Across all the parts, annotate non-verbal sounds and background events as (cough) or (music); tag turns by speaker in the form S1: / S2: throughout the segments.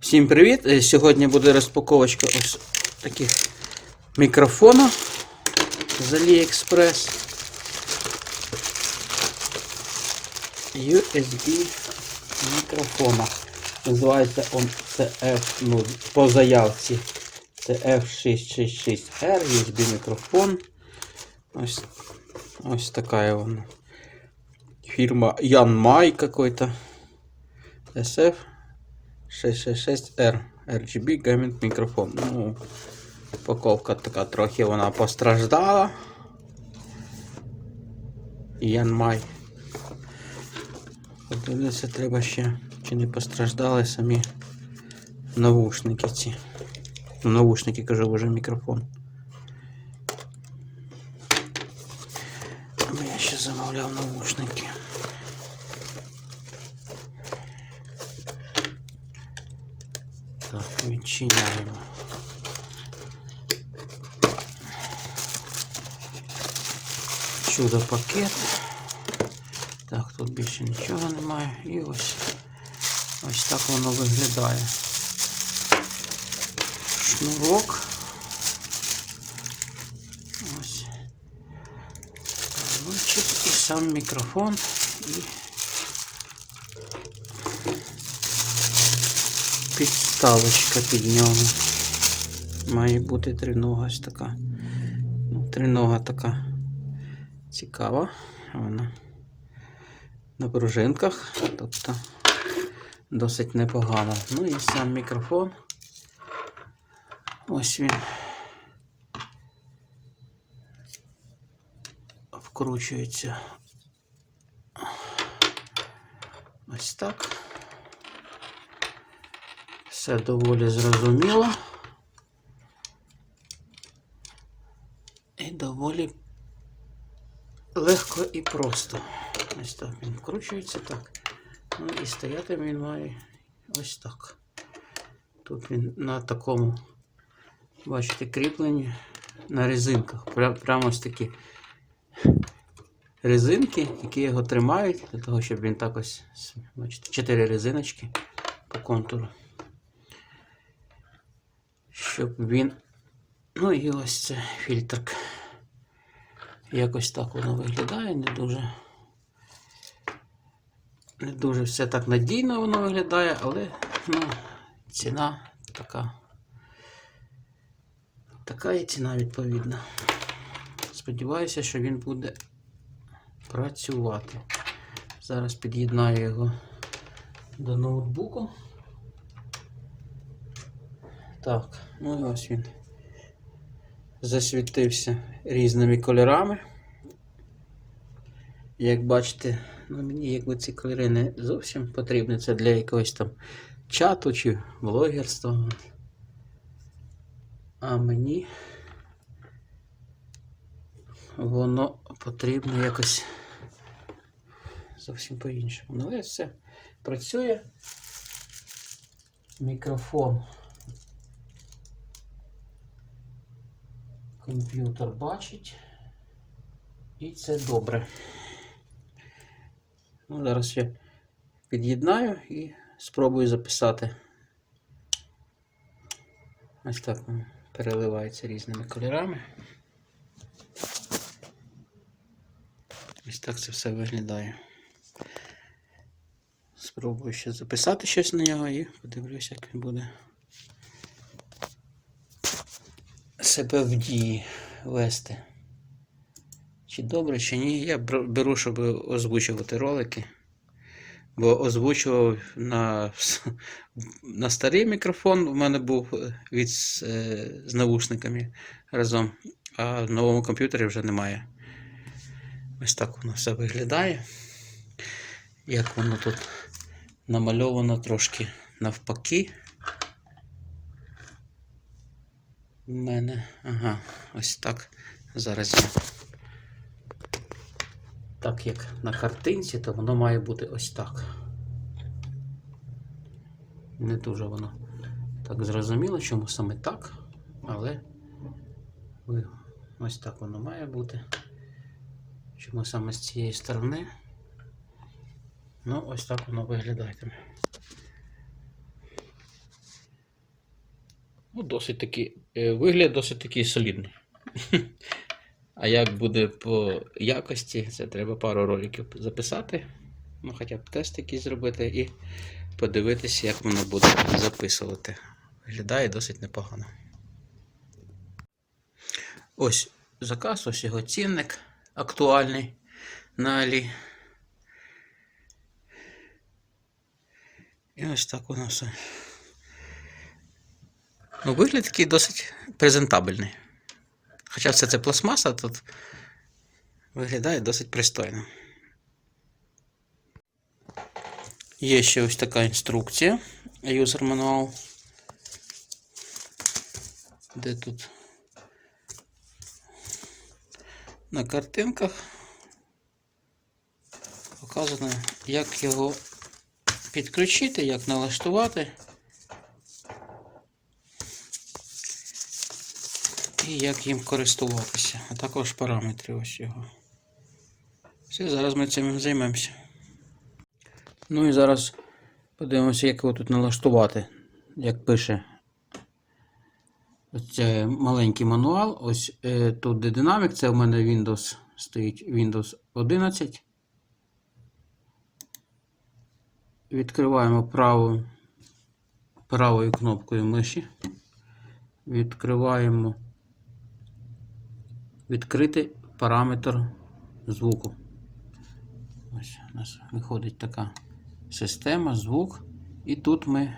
S1: Всім привіт! Е, Сьогодні буде розпаковочка ось таких мікрофонів з AliExpress. USB мікрофона. Називається он CF, ну, по заявці CF666R, USB мікрофон. Ось, ось така вона. Фирма Yanmai какой-то. SF 666R RGB Gaming мікрофон. Ну, упаковка така трохи вона постраждала. Янмай. Подивитися треба ще, чи не постраждали самі навушники ці. Ну, навушники кажу вже мікрофон. Я ще замовляв навушники. відчиняємо. Чудо пакет. Так, тут більше нічого немає. І ось ось так воно виглядає. Шнурок. Ось. Лучик і сам мікрофон. І підставочка під нього. Має бути тринога ось така. Ну, тринога така цікава. Вона на пружинках, тобто досить непогано. Ну і сам мікрофон. Ось він. Вкручується. Ось так. Все доволі зрозуміло. І доволі легко і просто. Ось так він вкручується так. Ну і стояти він має ось так. Тут він на такому, бачите, кріпленні на резинках. Прямо ось такі резинки, які його тримають, для того, щоб він так ось, бачите, чотири резиночки по контуру. Щоб він. Ну і ось це фільтрк. Якось так воно виглядає, не дуже. Не дуже все так надійно воно виглядає, але ну, ціна така. Така і ціна відповідна. Сподіваюся, що він буде працювати. Зараз під'єднаю його до ноутбуку. Так, ну і ось він засвітився різними кольорами. Як бачите, ну мені якби ці кольори не зовсім потрібні. Це для якогось там чату чи блогерства. А мені воно потрібно якось зовсім по-іншому. Ну, але все працює. Мікрофон. Комп'ютер бачить. І це добре. Ну, зараз я під'єднаю і спробую записати. Ось так переливається різними кольорами. Ось так це все виглядає. Спробую ще записати щось на нього і подивлюся, як він буде себе в дії вести. Чи добре, чи ні. Я беру, щоб озвучувати ролики. Бо озвучував на, на старий мікрофон. У мене був е, від, е, з навушниками разом, а в новому комп'ютері вже немає. Ось так воно все виглядає. Як воно тут намальовано трошки навпаки. У мене. Ага, ось так. Зараз я. Так як на картинці, то воно має бути ось так. Не дуже воно так зрозуміло, чому саме так, але ось так воно має бути. Чому саме з цієї сторони? Ну, ось так воно виглядатиме. Ну, досить такий, е, вигляд досить такий солідний. (laughs) А як буде по якості, це треба пару роликів записати. Ну, хоча б тест якийсь зробити і подивитися, як воно буде записувати. Виглядає досить непогано. Ось заказ, ось його цінник актуальний на Алі. І ось так воно все. Ну, вигляд такий досить презентабельний. Хоча все це пластмаса, тут виглядає досить пристойно. Є ще ось така інструкція, user manual. Де тут на картинках показано, як його підключити, як налаштувати. І як їм користуватися, а також параметри ось його. Все, зараз ми цим займемося. Ну і зараз подивимося, як його тут налаштувати. Як пише Оце маленький мануал. Ось е, тут де динамік, це в мене Windows стоїть Windows 11. Відкриваємо праву, правою кнопкою миші. Відкриваємо відкрити параметр звуку. Ось у нас виходить така система, звук. І тут ми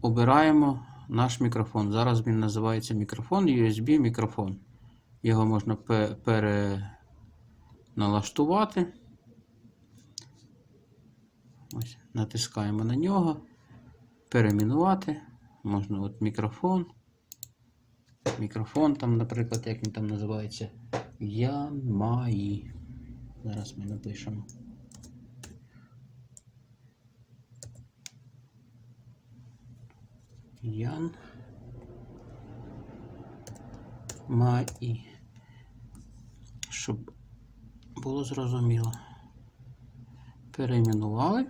S1: обираємо наш мікрофон. Зараз він називається мікрофон, USB мікрофон. Його можна переналаштувати. Ось, натискаємо на нього. Перейменувати. Можна от мікрофон. Мікрофон там, наприклад, як він там називається. Ян Маї. Зараз ми напишемо. Ян Маї. Щоб було зрозуміло. Перейменували.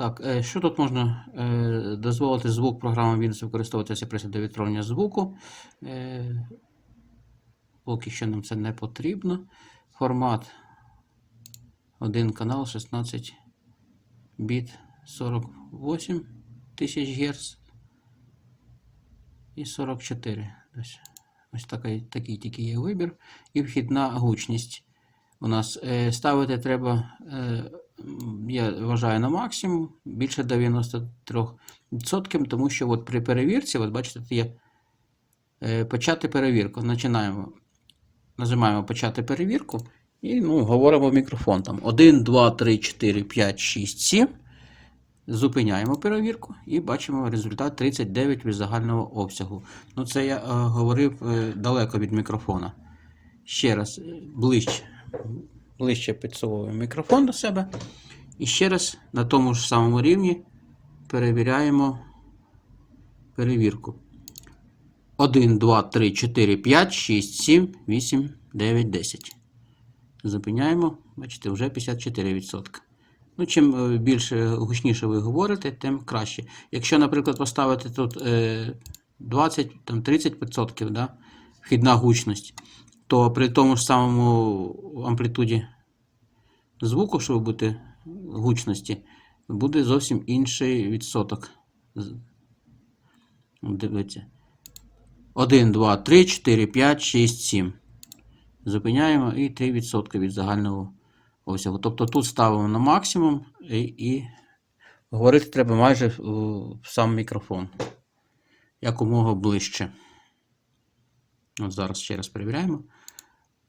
S1: Так, е, що тут можна е, дозволити звук програми Windows використовуватися для відтворення звуку. Е, поки що нам це не потрібно. Формат 1 канал 16 біт 48 тисяч Гц і 44. Ось, ось такий, такий тільки є вибір. І вхідна гучність. У нас ставити треба, я вважаю, на максимум більше 93%, тому що от при перевірці, от бачите, є е, почати перевірку. Починаємо. Нажимаємо почати перевірку і ну, говоримо в мікрофон. Там 1, 2, 3, 4, 5, 6, 7. Зупиняємо перевірку і бачимо результат 39 від загального обсягу. Ну, це я е, говорив е, далеко від мікрофона. Ще раз, е, ближче, ближче підсовуємо мікрофон до себе. І ще раз на тому ж самому рівні перевіряємо перевірку. 1, 2, 3, 4, 5, 6, 7, 8, 9, 10. Зупиняємо, бачите, вже 54%. Ну, чим е, більше гучніше ви говорите, тим краще. Якщо, наприклад, поставити тут е, 20, там 30% да, вхідна гучність, то при тому ж самому амплітуді звуку, що ви будете гучності, буде зовсім інший відсоток. Дивіться. 1, 2, 3, 4, 5, 6, 7. Зупиняємо і 3% від загального обсягу. Тобто тут ставимо на максимум і, і говорити треба майже в сам мікрофон. Якомога ближче. От зараз ще раз перевіряємо.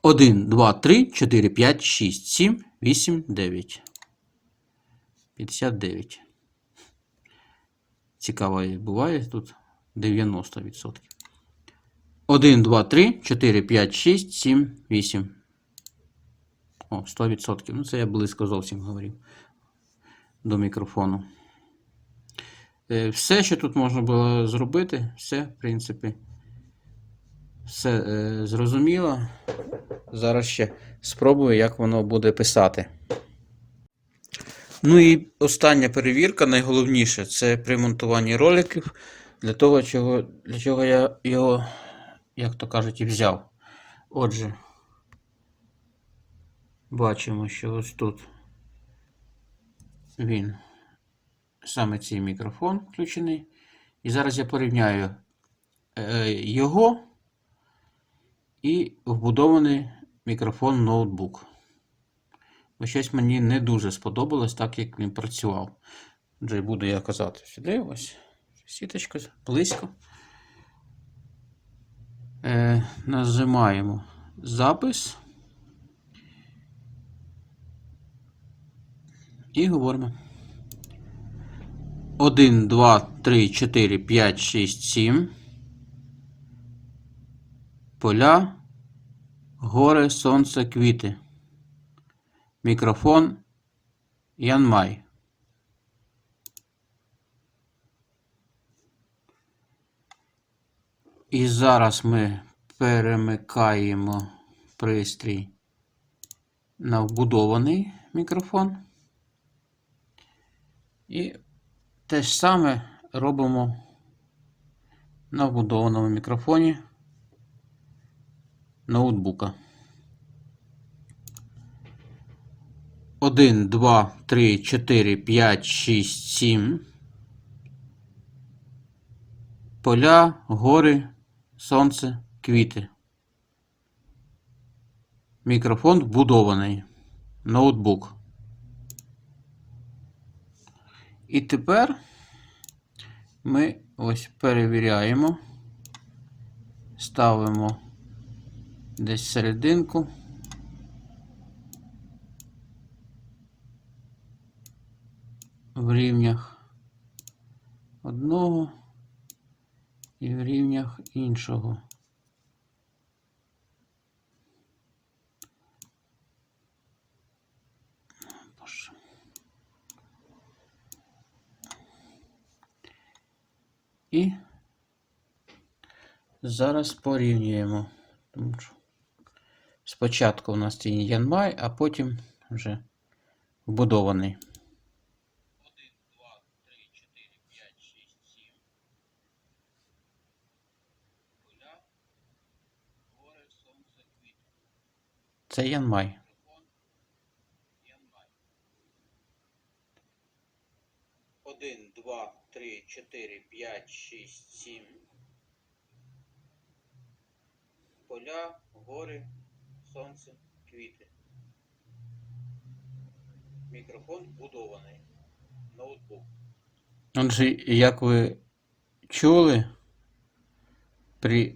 S1: 1, 2, 3, 4, 5, 6, 7, 8, 9. 59. Цікаво буває тут 90%. 1, 2, 3, 4, 5, 6, 7, 8. О, 100%. Ну, це я близько зовсім говорив до мікрофону. Е, Все, що тут можна було зробити, все, в принципі, все е, зрозуміло. Зараз ще спробую, як воно буде писати. Ну і остання перевірка, найголовніше, це при монтуванні роликів. Для того, чого, для чого я його, як то кажуть, і взяв. Отже, бачимо, що ось тут він, саме цей мікрофон включений. І зараз я порівняю е, його і вбудований мікрофон ноутбук. Бо щось мені не дуже сподобалось, так як він працював. Отже, буду я казати сюди, ось сіточка близько. Е, нажимаємо запис. І говоримо. 1, 2, 3, 4, 5, 6, 7. Поля, гори, сонце, квіти. Мікрофон Янмай. І зараз ми перемикаємо пристрій на вбудований мікрофон. І те ж саме робимо на вбудованому мікрофоні ноутбука. 1, 2, 3, 4, 5, 6, 7. Поля, гори, сонце, квіти. Мікрофон вбудований. Ноутбук. І тепер ми ось перевіряємо, ставимо десь серединку. В рівнях одного і в рівнях іншого. І зараз порівнюємо. Тому що спочатку у нас тіні Янмай, а потім вже вбудований. 1, 2, 3, 4, 5, 6, 7. Поля, гори, сонце, квіти. Це Янмай. Один, два, три, чотири, п'ять, шість, сім. Поля, гори, сонце, квіти. Мікрофон вбудований. Ноутбук. Отже, як ви чули, при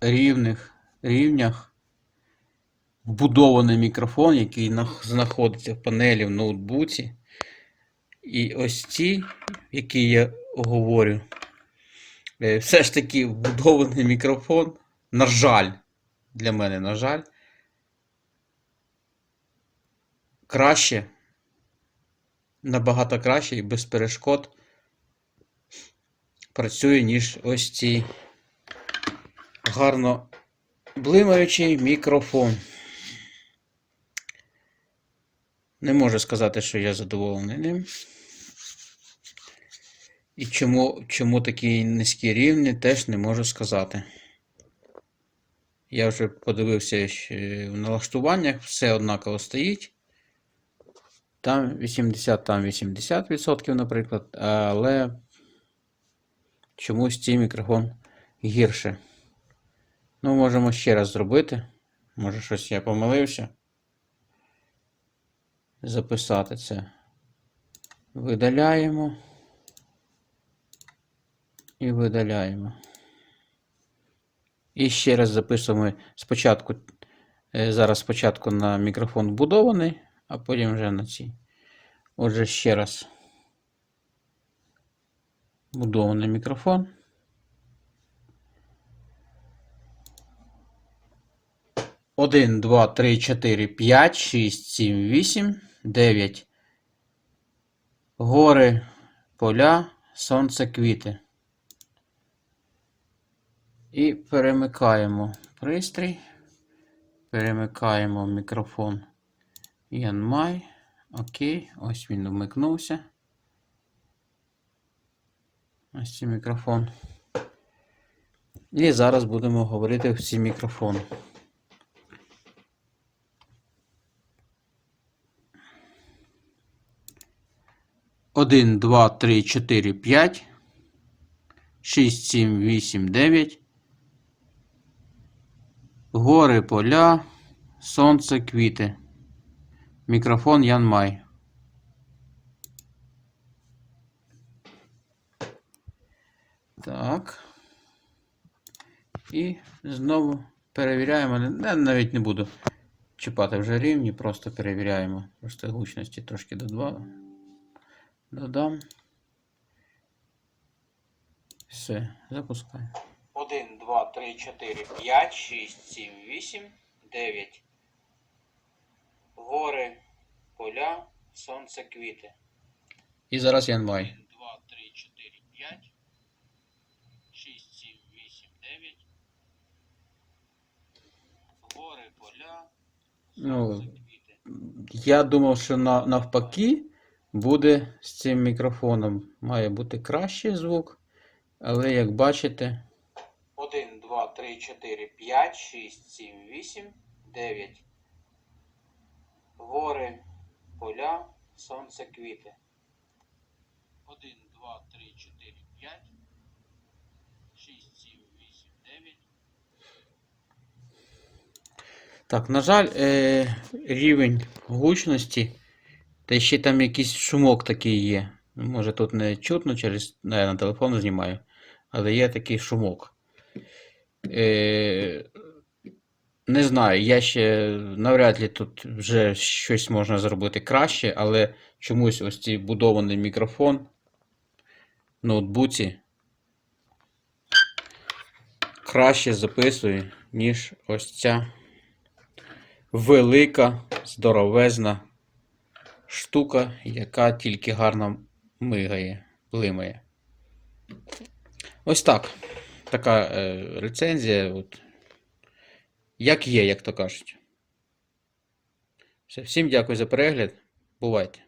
S1: рівних рівнях вбудований мікрофон, який знаходиться в панелі в ноутбуці. І ось ці, які я говорю, е, все ж таки вбудований мікрофон, на жаль, для мене, на жаль, краще, набагато краще і без перешкод працює, ніж ось ці гарно блимаючий мікрофон. Не можу сказати, що я задоволений ним. І чому, чому такі низькі рівні, теж не можу сказати. Я вже подивився в налаштуваннях, все однаково стоїть. Там 80, там 80%, наприклад, але чомусь цей мікрофон гірше. Ну, можемо ще раз зробити. Може, щось я помилився. Записати це. Видаляємо. І видаляємо. І ще раз записуємо спочатку. е, Зараз спочатку на мікрофон вбудований, а потім вже на цій. Отже, ще раз. Вбудований мікрофон. Один, два, три, чотири, п'ять, шість, сім, вісім, дев'ять. Гори, поля, сонце, квіти. І перемикаємо пристрій. Перемикаємо мікрофон Янмай. Окей, ось він вмикнувся. Ось цей мікрофон. І зараз будемо говорити в цей мікрофон. Один, два, три, чотири, п'ять. Шість, сім, вісім, дев'ять. Гори, поля, сонце, квіти. Мікрофон Ян Май. Так. І знову перевіряємо. Навіть не буду чіпати вже рівні, просто перевіряємо. Просто гучності трошки. Додам. Все, запускаємо. 1, 2, 3, 4, 5, 6, 7, 8, 9. Гори, поля, сонце, квіти. І зараз Янмай. 1, 2, 3, 4, 5. 6, 7, 8, 9. Гори, поля,
S2: Ну,
S1: квіти. Я думав, що на, навпаки буде з цим мікрофоном. Має бути кращий звук. Але як бачите. 1, 2, 3, 4, 5, 6, 7, 8, 9. Гори, поля, сонце, квіти. 1, 2, 3, 4, 5. 6, 7, 8, 9. Так, на жаль, е, рівень гучності, та ще там якийсь шумок такий є. Може тут не чутно через я на телефон знімаю, але є такий шумок. Е, не знаю, я ще навряд ли тут вже щось можна зробити краще, але чомусь ось цей будований мікрофон в ноутбуці краще записує, ніж ось ця велика, здоровезна штука, яка тільки гарно мигає, блимає. Ось так. Така е, рецензія. От. Як є, як то кажуть. Все, всім дякую за перегляд. Бувайте.